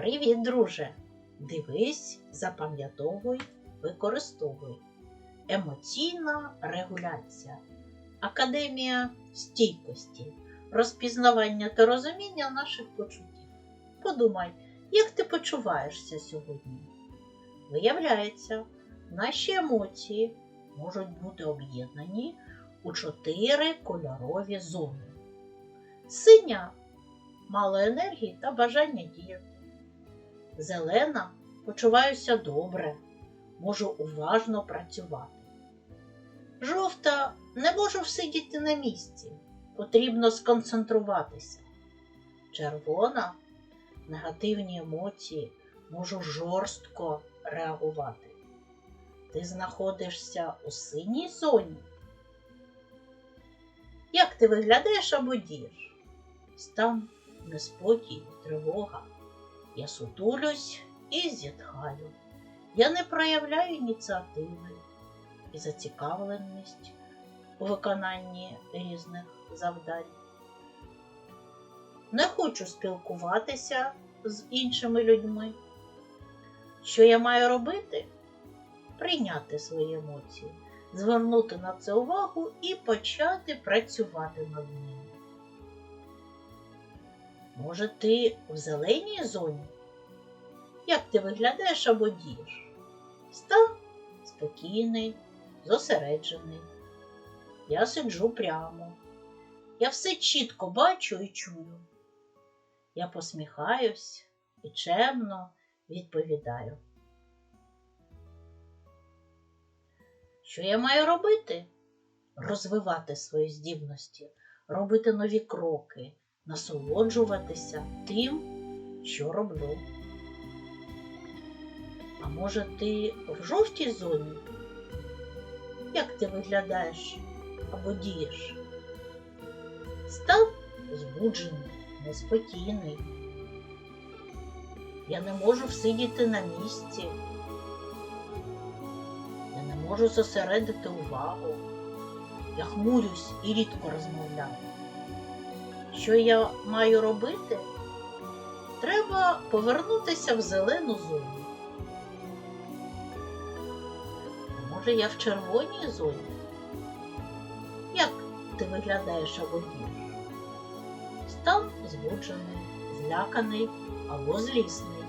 Привіт, друже! Дивись, запам'ятовуй, використовуй. Емоційна регуляція. Академія стійкості, розпізнавання та розуміння наших почуттів. Подумай, як ти почуваєшся сьогодні? Виявляється, наші емоції можуть бути об'єднані у чотири кольорові зони. Синя мало енергії та бажання діяти. Зелена почуваюся добре, можу уважно працювати. Жовта не можу всидіти на місці, потрібно сконцентруватися. Червона негативні емоції можу жорстко реагувати. Ти знаходишся у синій зоні. Як ти виглядаєш або дієш? Стан неспокій, тривога. Я сутулюсь і зітхаю. Я не проявляю ініціативи і зацікавленість у виконанні різних завдань. Не хочу спілкуватися з іншими людьми. Що я маю робити? Прийняти свої емоції, звернути на це увагу і почати працювати над ними. Може, ти в зеленій зоні? Як ти виглядаєш або дієш? Стан спокійний, зосереджений. Я сиджу прямо. Я все чітко бачу і чую. Я посміхаюсь і чемно відповідаю. Що я маю робити? Розвивати свої здібності, робити нові кроки, насолоджуватися тим, що роблю. А може, ти в жовтій зоні? Як ти виглядаєш або дієш? Стан збуджений, неспокійний. Я не можу всидіти на місці. Я не можу зосередити увагу. Я хмурюсь і рідко розмовляю. Що я маю робити? Треба повернутися в зелену зону. Може, я в червоній зоні? Як ти виглядаєш або дієш? Стан збуджений, зляканий або злісний.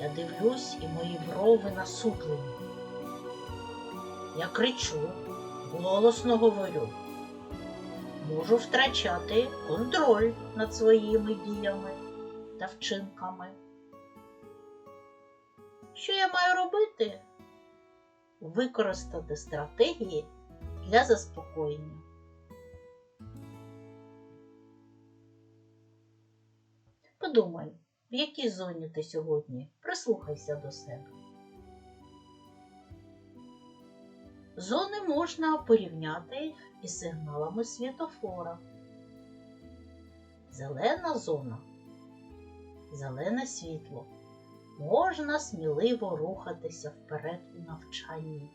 Я дивлюсь і мої брови насуплені. Я кричу, голосно говорю. Можу втрачати контроль над своїми діями та вчинками. Що я маю робити? Використати стратегії для заспокоєння. Подумай, в якій зоні ти сьогодні? Прислухайся до себе. Зони можна порівняти із сигналами світофора. Зелена зона зелене світло. Можна сміливо рухатися вперед у навчанні.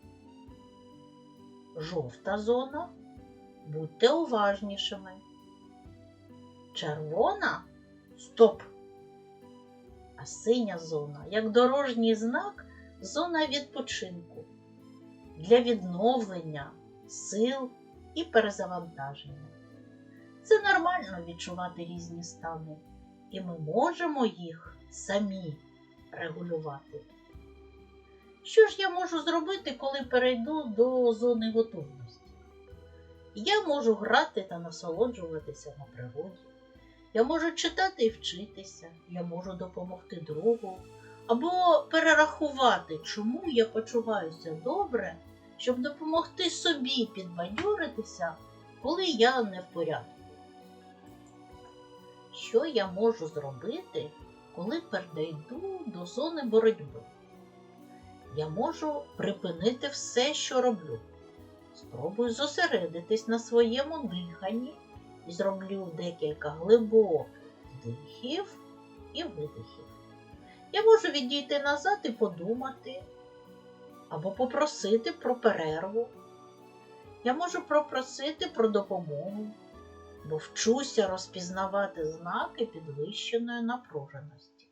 Жовта зона будьте уважнішими. Червона стоп. А синя зона, як дорожній знак, зона відпочинку для відновлення сил і перезавантаження. Це нормально відчувати різні стани, і ми можемо їх самі регулювати. Що ж я можу зробити, коли перейду до зони готовності? Я можу грати та насолоджуватися на природі. Я можу читати і вчитися, я можу допомогти другу, або перерахувати, чому я почуваюся добре, щоб допомогти собі підбадьоритися, коли я не в порядку. Що я можу зробити, коли перейду до зони боротьби? Я можу припинити все, що роблю. Спробую зосередитись на своєму диханні і зроблю декілька глибоких вдихів і видихів. Я можу відійти назад і подумати, або попросити про перерву. Я можу попросити про допомогу, бо вчуся розпізнавати знаки підвищеної напруженості.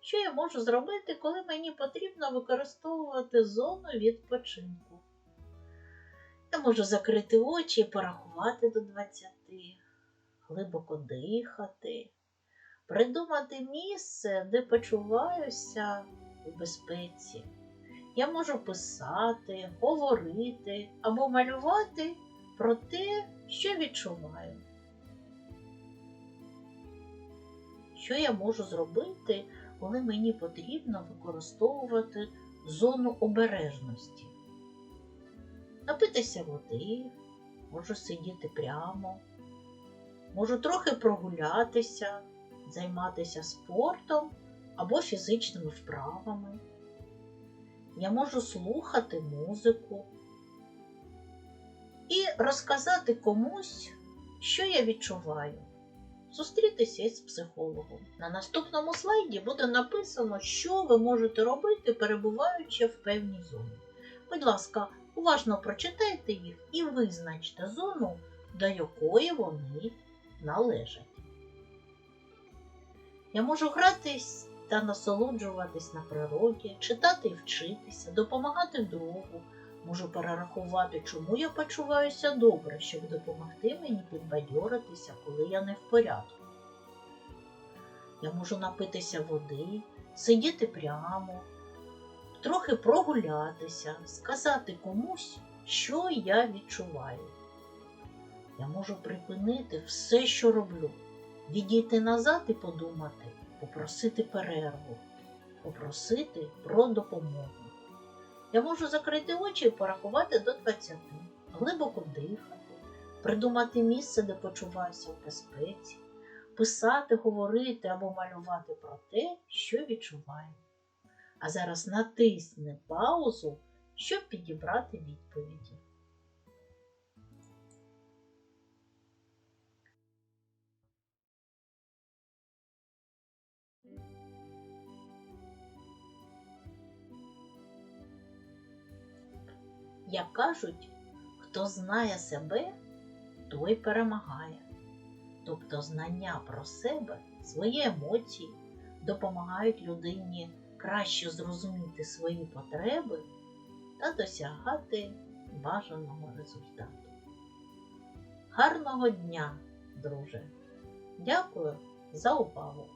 що я можу зробити, коли мені потрібно використовувати зону відпочинку. Я можу закрити очі і порахувати до 20, глибоко дихати, придумати місце, де почуваюся в безпеці. Я можу писати, говорити або малювати про те, що відчуваю. Що я можу зробити, коли мені потрібно використовувати зону обережності? Напитися води, можу сидіти прямо, можу трохи прогулятися, займатися спортом або фізичними вправами. Я можу слухати музику і розказати комусь, що я відчуваю. Зустрітися із психологом. На наступному слайді буде написано, що ви можете робити, перебуваючи в певній зоні. Будь ласка, уважно прочитайте їх і визначте зону, до якої вони належать. Я можу гратись та насолоджуватись на природі, читати і вчитися, допомагати другу. Можу перерахувати, чому я почуваюся добре, щоб допомогти мені підбадьоритися, коли я не в порядку. Я можу напитися води, сидіти прямо, трохи прогулятися, сказати комусь, що я відчуваю. Я можу припинити все, що роблю, відійти назад і подумати, попросити перерву, попросити про допомогу. Я можу закрити очі і порахувати до 20, глибоко дихати, придумати місце, де почуваюся в безпеці, писати, говорити або малювати про те, що відчуваю. А зараз натисни паузу, щоб підібрати відповіді. Як кажуть, хто знає себе, той перемагає. Тобто знання про себе, свої емоції допомагають людині краще зрозуміти свої потреби та досягати бажаного результату. Гарного дня, друже! Дякую за увагу!